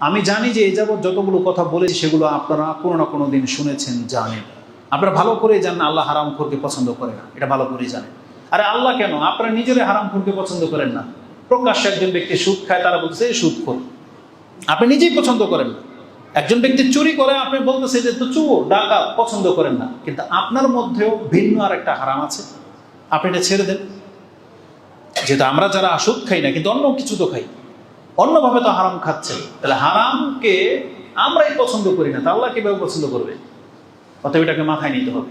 আমি জানি যে এই যাবৎ যতগুলো কথা বলেছি, সেগুলো আপনারা কোনো না কোনো দিন শুনেছেন, জানেন। আপনারা ভালো করেই জানেন, আল্লাহ হারাম খোরকে পছন্দ করে না। এটা ভালো করেই জানেন। আরে আল্লাহ কেন? আপনারা নিজেরাই হারাম খোরকে পছন্দ করেন না। প্রকাশ্যে একজন ব্যক্তি সুদ খায়, তারা বলছে সুদ খোর। আপনি নিজেই পছন্দ করেন না। একজন ব্যক্তি চুরি করে, আপনি বলতেছে যে, তো চুর ডাকা পছন্দ করেন না। কিন্তু আপনার মধ্যেও ভিন্ন আর একটা হারাম আছে। আপনি এটা ছেড়ে দেন। যেহেতু আমরা যারা সুদ খাই না, কিন্তু অন্য কিছু তো খাই। অন্যভাবে তো হারাম খাচ্ছে তাহলে হারামকে আমরাই পছন্দ করি না, তা আল্লাহ কীভাবে পছন্দ করবে? অতএব এটাকে মাথায় নিতে হবে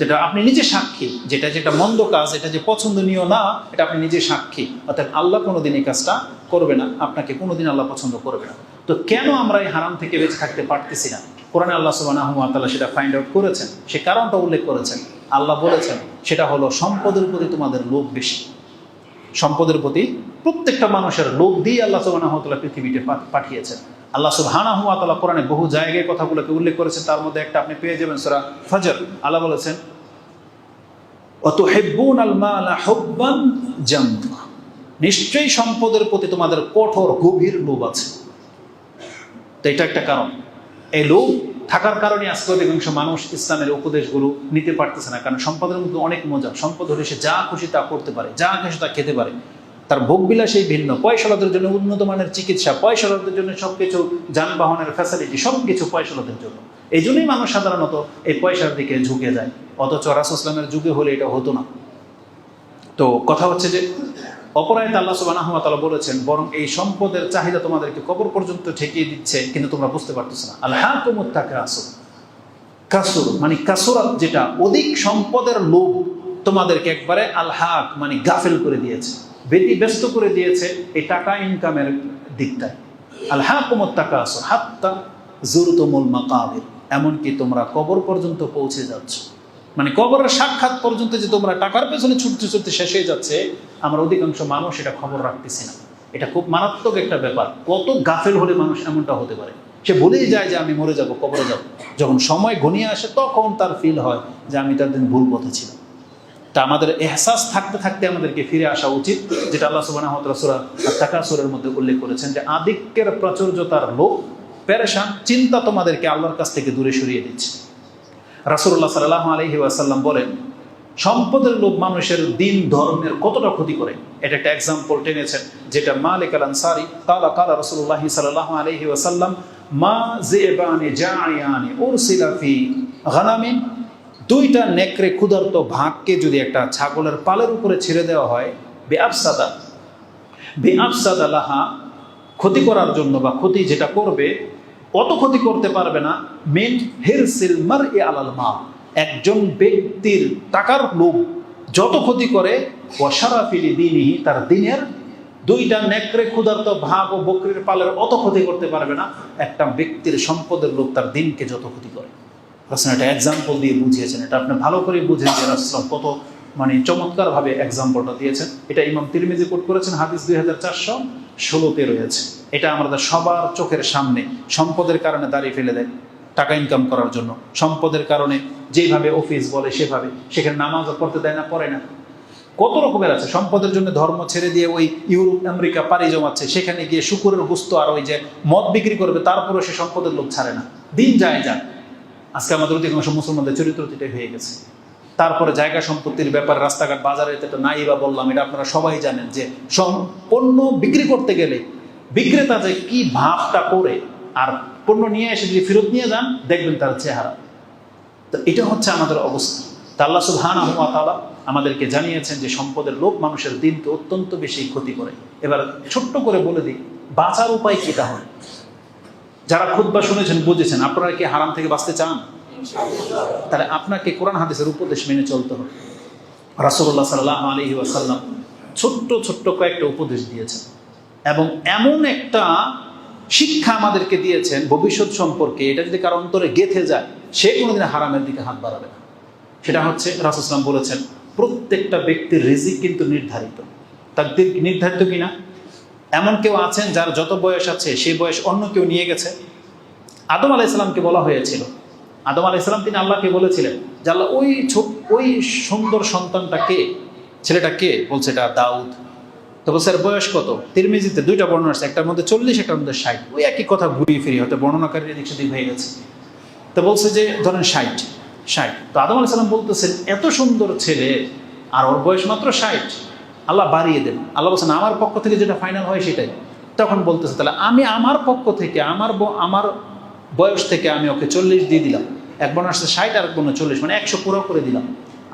যেটা আপনি নিজে সাক্ষী, যেটা যেটা মন্দ কাজ এটা যে পছন্দনীয় না, এটা আপনি নিজে সাক্ষী। অর্থাৎ আল্লাহ কোনোদিন এই কাজটা করবে না, আপনাকে কোনোদিন আল্লাহ পছন্দ করবে না। তো কেন আমরা এই হারাম থেকে বেঁচে থাকতে পারতেছি না? কোরআনে আল্লাহ সুবাহ সেটা ফাইন্ড আউট করেছেন, সে কারণটা উল্লেখ করেছেন। আল্লাহ বলেছেন, সেটা হলো সম্পদের প্রতি তোমাদের লোভ বেশি। সম্পদের প্রতি প্রত্যেকটা মানুষের লোভ দিয়ে আল্লাহ সুবাহ পৃথিবীতে পাঠিয়েছেন। আল্লাহ সুবহানাহু ওয়া তাআলা কোরআনে বহু জায়গায় কথাগুলোকে উল্লেখ করেছেন। তার মধ্যে একটা আপনি পেয়ে যাবেন সূরা ফজর। আল্লাহ বলেছেন মালা হুব্বান নিশ্চয়ই সম্পদের প্রতি তোমাদের কঠোর, গভীর লোভ আছে। তো এটা একটা কারণ। এই লোভ থাকার কারণে আজকে অধিকাংশ মানুষ ইসলামের উপদেশগুলো নিতে পারতেছে না। কারণ সম্পদের মধ্যে অনেক মজা। সম্পদ হলে সে যা খুশি তা করতে পারে, যা খুশি তা খেতে পারে। তার ভোগ বিলাসই ভিন্ন। পয়সালাদের জন্য উন্নত মানের চিকিৎসা, পয়সালাদের জন্য সবকিছু, যানবাহনের ফ্যাসিলিটি সব কিছু পয়সালাদের জন্য। এই জন্যই মানুষ সাধারণত এই পয়সার দিকে ঝুঁকে যায়। অথচ রাসুসলামের যুগে হলে এটা হতো না। তো কথা হচ্ছে যে অপরায়ত আল্লাহ সুবাহ বলেছেন, বরং এই সম্পদের চাহিদা তোমাদেরকে কবর পর্যন্ত ঠেকিয়ে দিচ্ছে কিন্তু তোমরা বুঝতে পারতেছো না। আল্লাহ কুমুত্তাকে আসো কাসুর মানে কাসুরাত যেটা অধিক সম্পদের লোভ তোমাদেরকে একবারে আলহাক মানে গাফেল করে দিয়েছে বেটি ব্যস্ত করে দিয়েছে এই টাকা ইনকামের দিকটায়। আলহা কুমত টাকা আসো হাত্তা জুরতুমুল মাকাবির, এমনকি তোমরা কবর পর্যন্ত পৌঁছে যাচ্ছ। মানে কবরের সাক্ষাৎ পর্যন্ত যে তোমরা টাকার পেছনে ছুটতে ছুটতে শেষ হয়ে যাচ্ছে, আমরা অধিকাংশ মানুষ এটা খবর রাখতেছি না। এটা খুব মারাত্মক একটা ব্যাপার। কত গাফেল হলে মানুষ এমনটা হতে পারে? সে বলেই যায় যে আমি মরে যাব, কবরে যাব। যখন সময় ঘনিয়ে আসে, তখন তার ফিল হয় যে আমি তার দিন ভুল পথে ছিলাম। তা আমাদের এহসাস থাকতে থাকতে আমাদেরকে ফিরে আসা উচিত, যেটা আল্লাহ সুরের মধ্যে উল্লেখ করেছেন যে আধিক্যের প্রাচুর্যতার লোক পেরেশান, চিন্তা তোমাদেরকে আল্লাহর কাছ থেকে দূরে সরিয়ে দিচ্ছে। রাসুল্লাহ সাল্লাহ আলহি ওয়াসাল্লাম বলেন, সম্পদের লোভ মানুষের দিন ধর্মের কতটা ক্ষতি করে? এটা একটা এক্সাম্পল টেনেছেন, যেটা মালিক আল আনসারি, কালা কালা রসুল্লাহ সাল্লাহ আলহি ওয়াসাল্লাম, মা জেবানি জায়ানি ওর ফি গানামিন দুইটা নেকড়ে ক্ষুধার্ত ভাগকে যদি একটা ছাগলের পালের উপরে ছেড়ে দেওয়া হয় বে আফসাদা বে আফসাদা লাহা, ক্ষতি করার জন্য বা ক্ষতি যেটা করবে, অত ক্ষতি করতে পারবে না। মেন হিরসিল মার এ আলাল মা একজন ব্যক্তির টাকার লোভ যত ক্ষতি করে ওয়াসারাফিলি দিনই তার দিনের দুইটা নেকড়ে ক্ষুধার্ত ভাগ ও বকরির পালের অত ক্ষতি করতে পারবে না। একটা ব্যক্তির সম্পদের লোভ তার দিনকে যত ক্ষতি করে। রাসুল একটা এক্সাম্পল দিয়ে বুঝিয়েছেন। এটা আপনি ভালো করে বুঝেন যে রাসুলাম কত মানে চমৎকারভাবে এক্সাম্পলটা দিয়েছেন। এটা ইমাম তিরমিজি কোট করেছেন, হাদিস দুই হাজার চারশো ষোলোতে রয়েছে। এটা আমাদের সবার চোখের সামনে সম্পদের কারণে দাঁড়িয়ে ফেলে দেয় টাকা ইনকাম করার জন্য। সম্পদের কারণে যেভাবে অফিস বলে সেভাবে। সেখানে নামাজও পড়তে দেয় না, পড়ে না। কত রকমের আছে? সম্পদের জন্য ধর্ম ছেড়ে দিয়ে ওই ইউরোপ, আমেরিকা, পাড়ি জমাচ্ছে। সেখানে গিয়ে শুকুরের গুস্ত আর ওই যে মদ বিক্রি করবে, তারপরেও সে সম্পদের লোক ছাড়ে না। দিন যায় যান আজকে আমাদের অধিকাংশ মুসলমানদের চরিত্র এটাই হয়ে গেছে। তারপরে জায়গা সম্পত্তির ব্যাপার, রাস্তাঘাট, বাজারে তো নাই বা বললাম, এটা আপনারা সবাই জানেন যে পণ্য বিক্রি করতে গেলে বিক্রেতা যে কি ভাবটা করে, আর পণ্য নিয়ে এসে যদি ফেরত নিয়ে যান, দেখবেন তার চেহারা। তো এটা হচ্ছে আমাদের অবস্থা। তা আল্লাহ সুবহানাহু ওয়া তাআলা আমাদেরকে জানিয়েছেন যে সম্পদের লোভ মানুষের দিনকে অত্যন্ত বেশি ক্ষতি করে। এবার ছোট্ট করে বলে দিই, বাঁচার উপায় কি তাহলে? যারা খুদ্া শুনেছেন বুঝেছেন আপনারা কি হারাম থেকে বাঁচতে চান? তাহলে আপনাকে কোরআন হাদিসের উপদেশ মেনে চলতে হবে। রাসুল্লাহ সাল্লাহ আলহি ওয়াসাল্লাম ছোট্ট ছোট্ট কয়েকটা উপদেশ দিয়েছেন এবং এমন একটা শিক্ষা আমাদেরকে দিয়েছেন ভবিষ্যৎ সম্পর্কে এটা যদি কারও অন্তরে গেথে যায় সে কোনোদিন হারামের দিকে হাত বাড়াবে না। সেটা হচ্ছে রাসুসলাম বলেছেন প্রত্যেকটা ব্যক্তির রিজিক কিন্তু নির্ধারিত। তার দিক নির্ধারিত কিনা? এমন কেউ আছেন যার যত বয়স আছে, সেই বয়স অন্য কেউ নিয়ে গেছে। আদম আলাহ ইসলামকে বলা হয়েছিল। আদম আলাহ আলাইসালাম তিনি আল্লাহকে বলেছিলেন যে আল্লাহ ওই ওই সুন্দর সন্তানটা কে? ছেলেটা কে? বলছে এটা দাউদ। তো বলছে, "এর বয়স কত? তিরমিজিতে দুইটা বর্ণনা আছে, একটার মধ্যে চল্লিশ, একটার মধ্যে ষাট। ওই একই কথা ঘুরিয়ে ফিরিয়ে হয়তো বর্ণনাকারীর এদিক সেদিক হয়ে গেছে। তো বলছে যে, ধরেন ষাট ষাট। তো আদম আলি সাল্লাম বলতেছেন, এত সুন্দর ছেলে, আর ওর বয়স মাত্র ষাট। আল্লাহ বাড়িয়ে দেন। আল্লাহ বলছেন, আমার পক্ষ থেকে যেটা ফাইনাল হয় সেটাই। তখন বলতেছে, তাহলে আমি আমার পক্ষ থেকে, আমার আমার বয়স থেকে আমি ওকে চল্লিশ দিয়ে দিলাম। এক বোন আসছে ষাট আর এক বোন চল্লিশ মানে একশো পুরো করে দিলাম।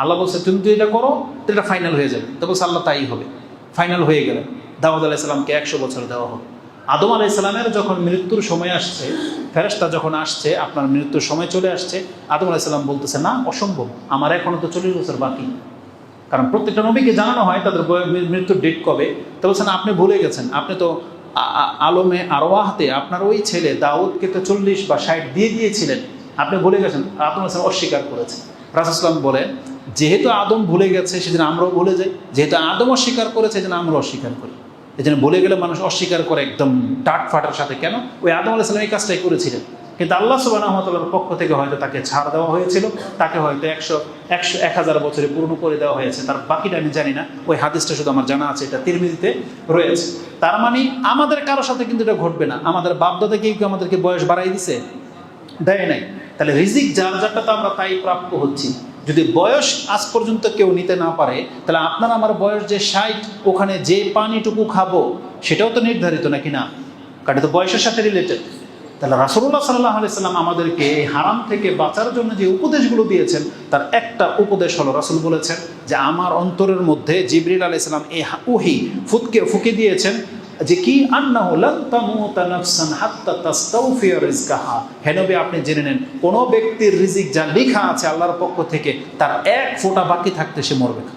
আল্লাহ বলছে, তুমি যদি এটা করো তো এটা ফাইনাল হয়ে যাবে। তো বলছে, আল্লাহ, তাই হবে। ফাইনাল হয়ে গেলে। দাউদ আলাইসাল্লামকে একশো বছর দেওয়া হবে আদম আলাইসাল্লামের যখন মৃত্যুর সময় আসছে ফেরেস্তা যখন আসছে, আপনার মৃত্যুর সময় চলে আসছে, আদম আলাইসাল্লাম বলতেছে, না, অসম্ভব। আমার এখনও তো চল্লিশ বছর বাকি। কারণ প্রত্যেকটা নবীকে জানানো হয় তাদের মৃত্যুর ডেট কবে। তো বলছেন, আপনি ভুলে গেছেন। আপনি তো আলমে আরোয়াহাতে আপনার ওই ছেলে দাউদকে তো চল্লিশ বা ষাট দিয়ে দিয়েছিলেন। আপনি ভুলে গেছেন। আদম হাসান অস্বীকার করেছেন। রাসুসলাম বলে যেহেতু আদম ভুলে গেছে, সেদিন আমরাও ভুলে যাই। যেহেতু আদম অস্বীকার করেছে সেদিন আমরা অস্বীকার করি। এই জন্য বলে গেলে মানুষ অস্বীকার করে একদম ডাট ফাটার সাথে। কেন? ওই আদম আলাইসালাম এই কাজটাই করেছিলেন। কিন্তু আল্লাহ সুবাহর পক্ষ থেকে হয়তো তাকে ছাড় দেওয়া হয়েছিল। তাকে হয়তো একশো একশো এক হাজার বছরে পূর্ণ করে দেওয়া হয়েছে। তার বাকিটা আমি জানি না। ওই হাদিসটা শুধু আমার জানা আছে, এটা তিরমিজিতে রয়েছে। তার মানে আমাদের কারোর সাথে কিন্তু এটা ঘটবে না। আমাদের বাপদাদা কেউ কি আমাদেরকে বয়স বাড়াই দিছে? দেয় নাই। তাহলে রিজিক যার, যারটা তো আমরা তাই প্রাপ্য হচ্ছি। যদি বয়স আজ পর্যন্ত কেউ নিতে না পারে, তাহলে আপনার আমার বয়স যে ষাট, ওখানে যে পানিটুকু খাব, সেটাও তো নির্ধারিত নাকি না? কারণ তো বয়সের সাথে রিলেটেড তাহলে রাসুল্লাহ সাল্লাহ আলাইসাল্লাম আমাদেরকে এই হারাম থেকে বাঁচার জন্য যে উপদেশগুলো দিয়েছেন, তার একটা উপদেশ হলো, রাসুল বলেছেন যে আমার অন্তরের মধ্যে জিবরিল আলাইসাল্লাম এই হা- উহি ফুটকে ফুকে দিয়েছেন যে কি? আন্নাহু লান তামুতা নাফসান হাত্তা তাস্তাউফিয়া রিজকাহা। হে নবী, আপনি জেনে নেন, কোন ব্যক্তির রিজিক যা লেখা আছে আল্লাহর পক্ষ থেকে, তার এক ফোঁটা বাকি থাকতে সে মরবে না।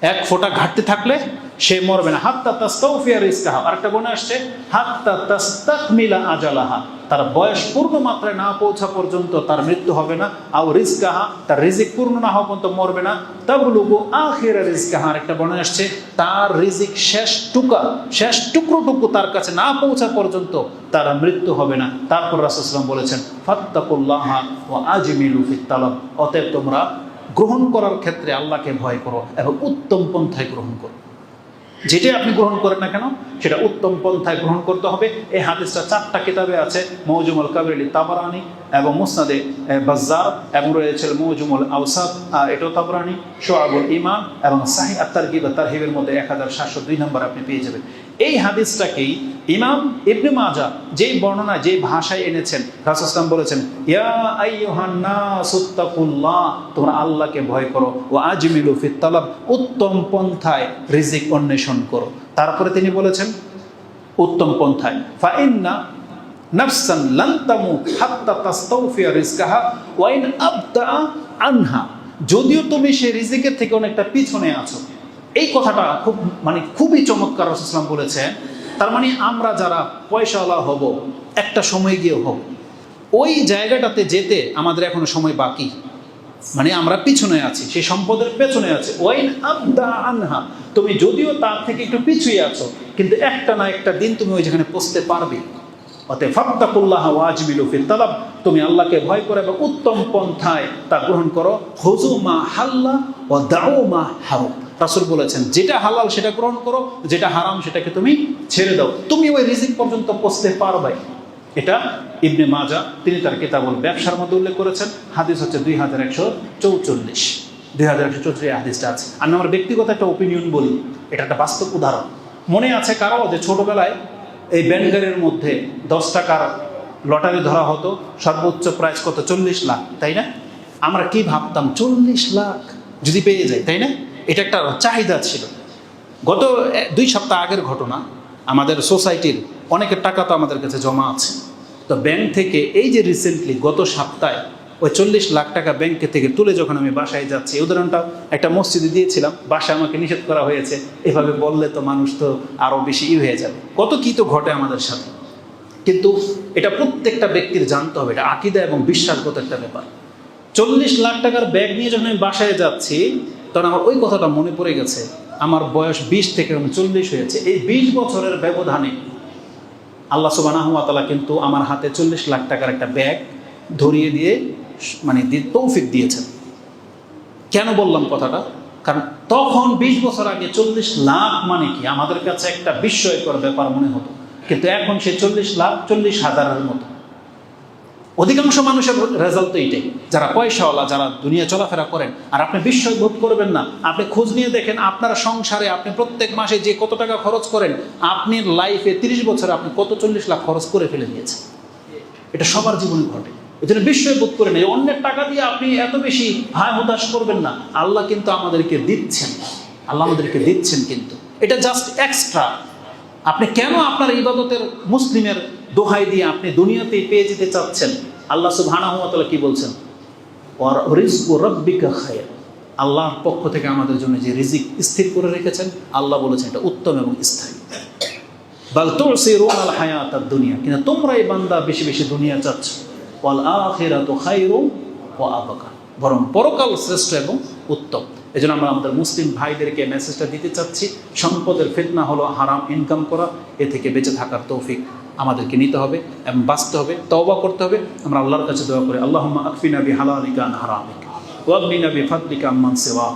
এক ফোঁটা ঘাটতি থাকলে সে মরবে না। হাত্তা তাস্তাউফিয়া রিজকাহা। আরেকটা বনে আসছে, হাত্তা তাস্তাকমিলা আজালাহা। তার বয়স পূর্ণ মাত্রায় না পৌঁছা পর্যন্ত তার মৃত্যু হবে না। আও রিজকাহা, তার রিজিক পূর্ণ না হওয়া পর্যন্ত মরবে না। তাবলুগু আখিরা রিজকাহা। আরেকটা বনে আসছে, তার রিজিক শেষ টুকা, শেষ টুকরোটুকু তার কাছে না পৌঁছা পর্যন্ত তার মৃত্যু হবে না। তারপর রাসুসলাম বলেছেন, ফাত্তাকুল্লাহা ও আজমিলু ফিত তালাব। অতএব তোমরা গ্রহণ করার ক্ষেত্রে আল্লাহকে ভয় করো এবং উত্তম পন্থায় গ্রহণ করো। যেটাই আপনি গ্রহণ করেন না কেন, সেটা উত্তম পন্থায় গ্রহণ করতে হবে। এই হাদিসটা চারটা কিতাবে আছে, মৌজুমল কাবির তাবারানি এবং মুসনাদে এ, বাজ্জার এবং রয়েছে মৌজুমুল আউসাদ এটাও তাবরানি সোয়াবুল ইমান এবং সাহি আত্মার গিবা তারহিবের মধ্যে এক হাজার সাতশো দুই নম্বর আপনি পেয়ে যাবেন। এই হাদিসটাকেই ইমাম ইবনে মাজা যেই বর্ণনা যেই ভাষায় এনেছেন রাসুসলাম বলেছেন তোমরা আল্লাহকে ভয় করো ও আজমিলু ফিত তালাব উত্তম পন্থায় রিজিক অন্বেষণ করো। তারপরে তিনি বলেছেন উত্তম পন্থায় ফাইন্না নাফসান লান তামুত হাত্তা তাস্তাউফিয়া রিজকাহা ওয়া ইন আবদা আনহা। যদিও তুমি সেই রিজিকের থেকে অনেকটা পিছনে আছো। এই কথাটা খুব মানে খুবই চমৎকার রসুলাম বলেছেন। তার মানে আমরা যারা পয়সাওয়ালা হব, একটা সময় গিয়ে হব। ওই জায়গাটাতে যেতে আমাদের এখনও সময় বাকি। মানে আমরা পিছনে আছি, সেই সম্পদের পেছনে আছে। ওয়াইন আবদা আনহা। তুমি যদিও তার থেকে একটু পিছুই আছো, কিন্তু একটা না একটা দিন তুমি ওই যেখানে পৌঁছতে পারবে। অতএব ফাত্তাকুল্লাহ ওয়াজমিলু ফিত তালাব, তুমি আল্লাহকে ভয় করো এবং উত্তম পন্থায় তা গ্রহণ করো। হুজু মা হাল্লা ও দাও মা হারু রাসুল বলেছেন, যেটা হালাল সেটা গ্রহণ করো, যেটা হারাম সেটাকে তুমি ছেড়ে দাও। তুমি ওই রিজিক পর্যন্ত পৌঁছতে পারবে। এটা ইবনে মাজা তিনি তার কিতাবুল ব্যবসার মধ্যে উল্লেখ করেছেন। হাদিস হচ্ছে দুই হাজার একশো চৌচল্লিশ। দুই হাজার একশো চৌত্রিশ হাদিসটা আছে। আমি আমার ব্যক্তিগত একটা ওপিনিয়ন বলি। এটা একটা বাস্তব উদাহরণ। মনে আছে কারও যে ছোটবেলায় এই ব্যাংকারের মধ্যে দশ টাকার লটারি ধরা হতো, সর্বোচ্চ প্রাইস কত? চল্লিশ লাখ, তাই না? আমরা কি ভাবতাম? চল্লিশ লাখ যদি পেয়ে যাই তাই না? এটা একটা চাহিদা ছিল। গত দুই সপ্তাহ আগের ঘটনা, আমাদের সোসাইটির অনেকের টাকা তো আমাদের কাছে জমা আছে। তো ব্যাংক থেকে এই যে রিসেন্টলি গত সপ্তাহে ওই চল্লিশ লাখ টাকা ব্যাংকে থেকে তুলে যখন আমি বাসায় যাচ্ছি উদাহরণটা একটা মসজিদে দিয়েছিলাম, বাসায় আমাকে নিষেধ করা হয়েছে। এভাবে বললে তো মানুষ তো আরও বেশি ই হয়ে যাবে। কত কী তো ঘটে আমাদের সাথে। কিন্তু এটা প্রত্যেকটা ব্যক্তির জানতে হবে, এটা আকিদা এবং বিশ্বাসগত একটা ব্যাপার। চল্লিশ লাখ টাকার ব্যাগ নিয়ে যখন আমি বাসায় যাচ্ছি, তখন আমার ওই কথাটা মনে পড়ে গেছে, আমার বয়স বিশ থেকে আমি চল্লিশ হয়েছে। এই বিশ বছরের ব্যবধানে আল্লাহ সুবানাহতালা কিন্তু আমার হাতে চল্লিশ লাখ টাকার একটা ব্যাগ ধরিয়ে দিয়ে মানে তৌফিক দিয়েছেন। কেন বললাম কথাটা? কারণ তখন বিশ বছর আগে চল্লিশ লাখ মানে কি? আমাদের কাছে একটা বিস্ময়কর ব্যাপার মনে হতো। কিন্তু এখন সে চল্লিশ লাখ, চল্লিশ হাজারের মতো। অধিকাংশ মানুষের রেজাল্ট তো এইটাই। যারা পয়সাওয়ালা, যারা দুনিয়া চলাফেরা করেন, আর আপনি বিস্ময় বোধ করবেন না। আপনি খোঁজ নিয়ে দেখেন, আপনার সংসারে আপনি প্রত্যেক মাসে যে কত টাকা খরচ করেন, আপনি লাইফে তিরিশ বছরে আপনি কত চল্লিশ লাখ খরচ করে ফেলে দিয়েছেন। এটা সবার জীবনে ঘটে। এই জন্য বিস্ময় বোধ করে নেই অন্যের টাকা দিয়ে আপনি এত বেশি হায় হতাশ করবেন না। আল্লাহ কিন্তু আমাদেরকে দিচ্ছেন। আল্লাহ আমাদেরকে দিচ্ছেন কিন্তু। এটা জাস্ট এক্সট্রা আপনি কেন আপনার ইবাদতের মুসলিমের দোহাই দিয়ে আপনি দুনিয়াতেই পেয়ে যেতে চাচ্ছেন? আল্লাহ সুবহানাহু ওয়া তাআলা কি বলছেন? আল্লাহর পক্ষ থেকে আমাদের জন্য যে রিজিক স্থির করে রেখেছেন, আল্লাহ বলেছেন এটা উত্তম এবং স্থায়ী। বাল তুসিরুন আল হায়াতাদ দুনিয়া। কিন্তু তোমরা এই বান্দা বেশি বেশি দুনিয়া চাচ্ছ? বরং পরকাল শ্রেষ্ঠ এবং উত্তম। এই জন্য আমরা আমাদের মুসলিম ভাইদেরকে মেসেজটা দিতে চাচ্ছি, সম্পদের ফিতনা হলো হারাম ইনকাম করা, এ থেকে বেঁচে থাকার তৌফিক আমাদেরকে নিতে হবে এবং বাঁচতে হবে, তওবা করতে হবে। আমরা আল্লাহর কাছে দোয়া করি, আল্লাহুম্মা আকফিনা বিহালালিকা আন হারামিকা ওয়াগনিনা বিফাদলিকা আম্মান সিওয়া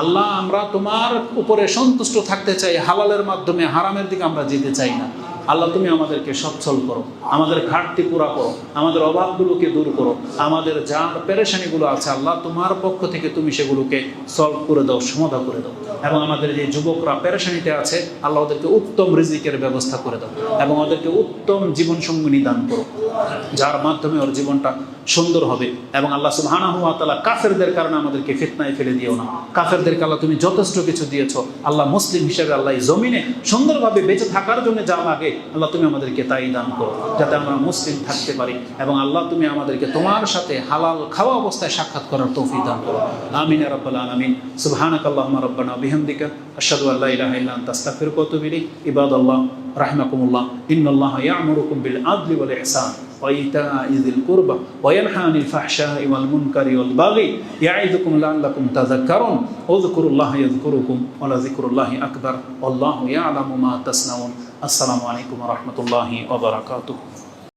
আল্লাহ, আমরা তোমার উপরে সন্তুষ্ট থাকতে চাই, হালালের মাধ্যমে, হারামের দিকে আমরা যেতে চাই না। আল্লাহ, তুমি আমাদেরকে সচ্ছল করো, আমাদের ঘাটতি পুরা করো, আমাদের অভাবগুলোকে দূর করো, আমাদের যা পেরেশানিগুলো আছে আল্লাহ, তোমার পক্ষ থেকে তুমি সেগুলোকে সলভ করে দাও, সমাধা করে দাও। এবং আমাদের যে যুবকরা পেরেশানিতে আছে, আল্লাহ ওদেরকে উত্তম রিজিকের ব্যবস্থা করে দাও এবং ওদেরকে উত্তম জীবন সঙ্গিনী দান করো, যার মাধ্যমে ওর জীবনটা সুন্দর হবে। এবং আল্লাহ সুবহানাহু ওয়া তাআলা কাফেরদের কারণে আমাদেরকে ফিতনায় ফেলে দিও না। কাফেরদেরকে আল্লাহ, তুমি যথেষ্ট কিছু দিয়েছ। আল্লাহ মুসলিম হিসেবে আল্লাহ জমিনে সুন্দরভাবে বেঁচে থাকার জন্য যা লাগে আল্লাহ তুমি আমাদেরকে তাই দান করো, যাতে আমরা মুসলিম থাকতে পারি এবং আল্লাহ তুমি আমাদেরকে তোমার সাথে হালাল খাওয়া অবস্থায় সাক্ষাৎ করার তৌফিক দান করো। আমিন রব্বাল আলমিন। সুবহানাক আল্লাহ রব্বান বিহামদিকা, আশহাদু আল্লা ইলাহা ইল্লা আনতা, আস্তাগফিরুকা ওয়া আতুবু ইলাইক। ইবাদাল্লাহ, রাহিমাকুমুল্লাহ। ইন্নাল্লাহা ইয়া'মুরুকুম বিল আদলি ওয়াল ইহসান। وإيتاء ذي القربى وينهى عن الفحشاء والمنكر والبغي يعظكم لعلكم تذكرون. اذكروا الله يذكركم ولذكر الله أكبر والله يعلم ما تصنعون. السلام عليكم ورحمة الله وبركاته.